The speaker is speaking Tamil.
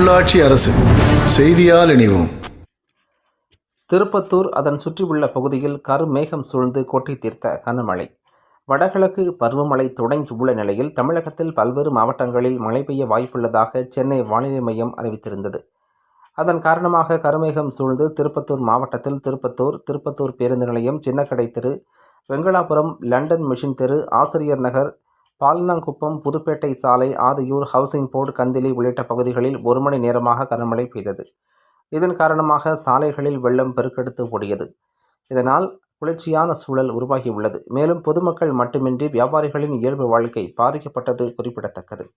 உள்ளாட்சி அரசு செய்தியால் இணைவோம். திருப்பத்தூர் அதன் சுற்றியுள்ள பகுதியில் கருமேகம் சூழ்ந்து கொட்டி தீர்த்த கனமழை. வடகிழக்கு பருவமழை தொடங்கியுள்ள நிலையில் தமிழகத்தில் பல்வேறு மாவட்டங்களில் மழை பெய்ய வாய்ப்புள்ளதாக சென்னை வானிலை மையம் அறிவித்திருந்தது. அதன் காரணமாக கருமேகம் சூழ்ந்து திருப்பத்தூர் மாவட்டத்தில் திருப்பத்தூர் திருப்பத்தூர் பேருந்து நிலையம் சின்னக்கடை தெரு வெங்களாபுரம் லண்டன் மிஷின் தெரு ஆசிரியர் நகர் பால்னாங்குப்பம் புதுப்பேட்டை சாலை ஆதியூர் ஹவுசிங் போர்டு கந்திலி உள்ளிட்ட பகுதிகளில் ஒரு மணி நேரமாக கனமழை பெய்தது. இதன் காரணமாக சாலைகளில் வெள்ளம் பெருக்கெடுத்து ஓடியது. இதனால் குளிர்ச்சியான சூழல் உருவாகியுள்ளது. மேலும் பொதுமக்கள் மட்டுமின்றி வியாபாரிகளின் இயல்பு வாழ்க்கை பாதிக்கப்பட்டது குறிப்பிடத்தக்கது.